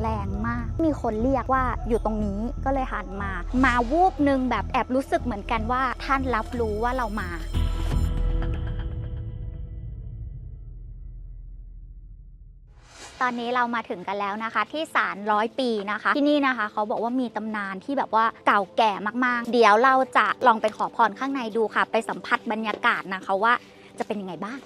แรงมาก มีคนเรียกว่าอยู่ตรงนี้ก็เลยหันมา มาวูบหนึ่งแบบแอบรู้สึกเหมือนกันว่าท่านรับรู้ว่าเรามาตอนนี้เรามาถึงกันแล้วนะคะ ที่ศาลร้อยปีนะคะ ที่นี่นะคะ เขาบอกว่ามีตำนานที่แบบว่าเก่าแก่มากๆ เดี๋ยวเราจะลองไปขอพรข้างในดูค่ะ ไปสัมผัสบรรยากาศนะคะว่าจะเป็นยังไงบ้าง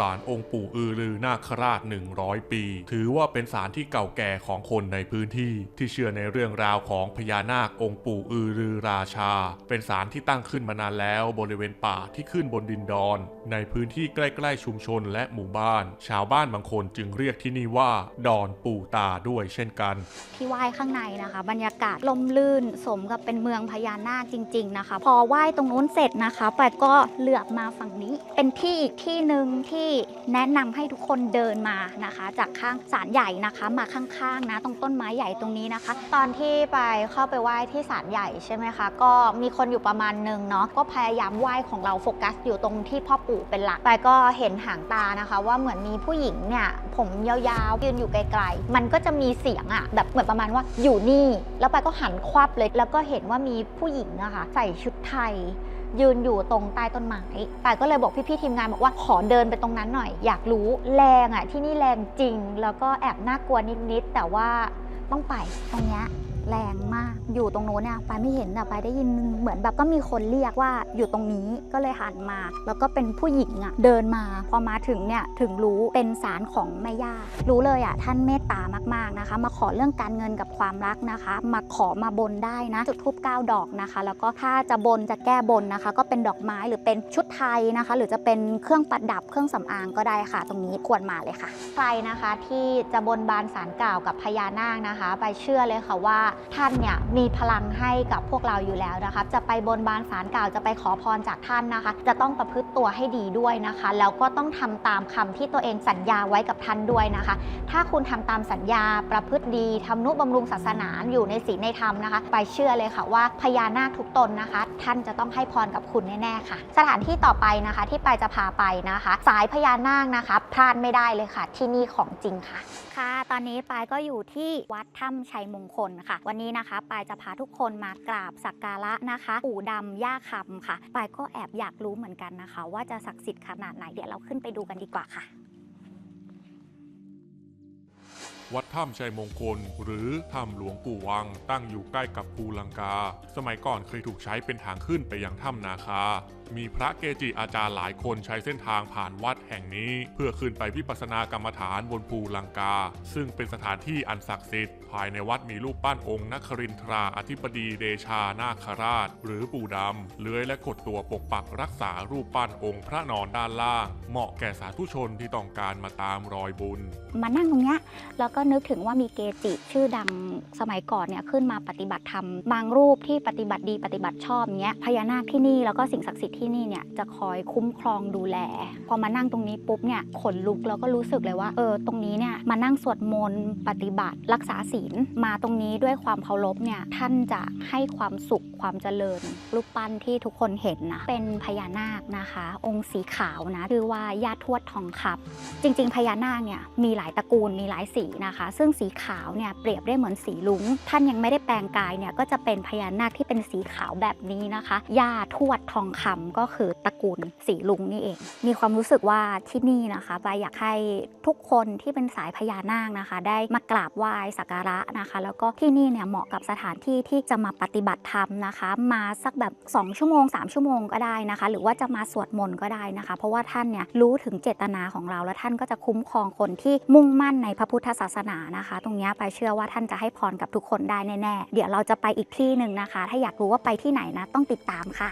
ศาลองค์ปู่อือลือนาคราช 100 ปี ถือว่าเป็นศาลที่เก่าแก่ของคนในพื้นที่ ที่เชื่อในเรื่องราวของพญานาคองค์ปู่อือลือราชา เป็นศาลที่ตั้งขึ้นมานานแล้วบริเวณป่าที่ขึ้นบนดินดอน ในพื้นที่ใกล้ๆชุมชนและหมู่บ้าน ชาวบ้านบางคนจึงเรียกที่นี่ว่า ดอนปู่ตาด้วยเช่นกัน ที่ไหว้ข้างในนะคะ บรรยากาศลมลื่นสมกับเป็นเมืองพญานาคจริง ๆนะคะ พอไหว้ตรงนู้นเสร็จนะคะไปายก็เหลือบมาฝั่งนี้ เป็นที่อีกที่หนึ่งที่แนะนำให้ทุกคนเดินมานะคะ จากข้างศาลใหญ่นะคะมาข้างๆนะตรงต้นไม้ใหญ่ตรงนี้นะคะ ตอนที่ไปเข้าไปไหว้ที่ศาลใหญ่ใช่ไหมคะ ก็มีคนอยู่ประมาณหนึ่งเนาะก็พยายามไหว้ของเราโฟกัส อยู่ตรงที่พ่อปู่เป็นหลักไปก็เห็นหางตานะคะ ว่าเหมือนมีผู้หญิงเนี่ยผมยาวๆยืนอยู่ไกลๆ มันก็จะมีเสียงอะแบบเหมือนประมาณว่าอยู่นี่ แล้วไปก็หันควับเลย แล้วก็เห็นว่ามีผู้หญิงอะค่ะใส่ชุดไทย ยืนอยู่ตรงใต้ต้นไม้ปายก็เลยบอกพี่ๆทีมงานบอกว่าขอเดินไปตรงนั้นหน่อย อยากรู้แรงอะที่นี่แรงจริง แล้วก็แอบน่ากลัวนิดๆแต่ว่าต้องไปตรงเนี้ย แรงมาก อยู่ตรงโน้นเนี่ยปายไม่เห็นแต่ปายได้ยินเหมือนแบบก็มีคนเรียกว่าอยู่ตรงนี้ก็เลยหันมา แล้วก็เป็นผู้หญิงอะเดินมาพอมาถึงเนี่ยถึงรู้เป็นสารของแม่ย่ารู้เลยอะท่านเมตตามากๆนะคะ มาขอเรื่องการเงินกับความรักนะคะ มาขอมาบนได้นะจุดทูบ9ดอกนะคะ แล้วก็ถ้าจะบนจะแก้บนนะคะ ก็เป็นดอกไม้หรือเป็นชุดไทยนะคะ หรือจะเป็นเครื่องประดับเครื่องสำอางก็ได้ค่ะ ตรงนี้ควรมาเลยค่ะ ใครนะคะที่จะบนบานสารกล่าวกับพญานาคนะคะ ไปเชื่อเลยค่ะว่าท่านเนี่ยมีพลังให้กับพวกเราอยู่แล้วนะคะ จะไปบนบานสารกล่าวจะไปขอพรจากท่านนะคะ จะต้องประพฤติตัวให้ดีด้วยนะคะ แล้วก็ต้องทำตามคำที่ตัวเองสัญญาไว้กับท่านด้วยนะคะ ถ้าคุณทำตามสัญญาประพฤติดีทำนุบำรุงศาสนาอยู่ในศีลในธรรมนะคะ ไปเชื่อเลยค่ะว่าพญานาคทุกตนนะคะ ท่านจะต้องให้พรกับคุณแน่ๆค่ะ สถานที่ต่อไปนะคะที่ไปจะพาไปนะคะ สายพญานาคนะคะพลาดไม่ได้เลยค่ะ ที่นี่ของจริงค่ะ ค่ะ ตอนนี้ปายก็อยู่ที่วัดถ้ำชัยมงคลค่ะวันนี้นะคะปายจะพาทุกคนมากราบสักการะนะคะ ปู่ดำย่าคำค่ะปายก็แอบอยากรู้เหมือนกันนะคะ ว่าจะศักดิ์สิทธิ์ขนาดไหนเดี๋ยวเราขึ้นไปดูกันดีกว่าค่ะ วัดถ้ำชัยมงคล หรือถ้ำหลวงปู่วัง ตั้งอยู่ใกล้กับภูลังกา สมัยก่อนเคยถูกใช้เป็นทางขึ้นไปยังถ้ำนาคา มีพระเกจิอาจารย์หลายคนใช้เส้นทางผ่านวัดแห่งนี้ เพื่อขึ้นไปวิปัสสนากรรมฐานบนภูลังกา ซึ่งเป็นสถานที่อันศักดิ์สิทธิ์ภายในวัดมีรูปปั้นองค์นครินทราอธิบดีเดชานาคราช หรือปู่ดำเลื้อยและกดตัวปกปักรักษารูปปั้นองค์พระนอนด้านล่าง เหมาะแก่สาธุชนที่ต้องการมาตามรอยบุญ มานั่งตรงเนี้ยแล้วก็นึกถึงว่ามีเกจิชื่อดังสมัยก่อนเนี่ยขึ้นมาปฏิบัติธรรมบางรูปที่ปฏิบัติดีปฏิบัติชอบเงี้ยพญานาคที่นี่แล้วก็สิ่งศักดิ์สิทธิ์ที่นี่เนี่ยจะคอยคุ้มครองดูแล พอมานั่งตรงนี้ปุ๊บเนี่ยขนลุกแล้วก็รู้สึกเลยว่าเออตรงนี้เนี่ยมานั่งสวดมนต์ปฏิบัติ รักษาศีลมาตรงนี้ด้วยความเคารพเนี่ยท่านจะให้ความสุขความเจริญรูปปั้นที่ทุกคนเห็นนะเป็นพญานาคนะคะ องค์สีขาวนะชื่อว่าย่าทวดทองคำจริง ๆ พญานาคเนี่ยมีหลายตระกูลมีหลายสีนะคะ ซึ่งสีขาวเนี่ยเปรียบได้เหมือนสีลุงท่านยังไม่ได้แปลงกายเนี่ยก็จะเป็นพญานาคที่เป็นสีขาวแบบนี้นะคะย่าทวดทองคำก็คือตระกูลสีลุงนี่เอง มีความรู้สึกว่าที่นี่นะคะปายอยากให้ทุกคนที่เป็นสายพญานาคนะคะ ได้มากราบไหว้สักการะนะคะ แล้วก็ที่นี่เนี่ยเหมาะกับสถานที่ที่จะมาปฏิบัติธรรมนะคะ มาสักแบบ 2 ชั่วโมง 3 ชั่วโมงก็ได้นะคะ หรือว่าจะมาสวดมนต์ก็ได้นะคะ เพราะว่าท่านเนี่ยรู้ถึงเจตนาของเรา แล้วท่านก็จะคุ้มครองคนที่มุ่งมั่นในพระพุทธศาสนานะคะ ตรงนี้ไปายเชื่อว่าท่านจะให้พรกับทุกคนได้แน่ๆเดี๋ยวเราจะไปอีกที่หนึ่งนะคะ ถ้าอยากรู้ว่าไปที่ไหนนะต้องติดตามค่ะ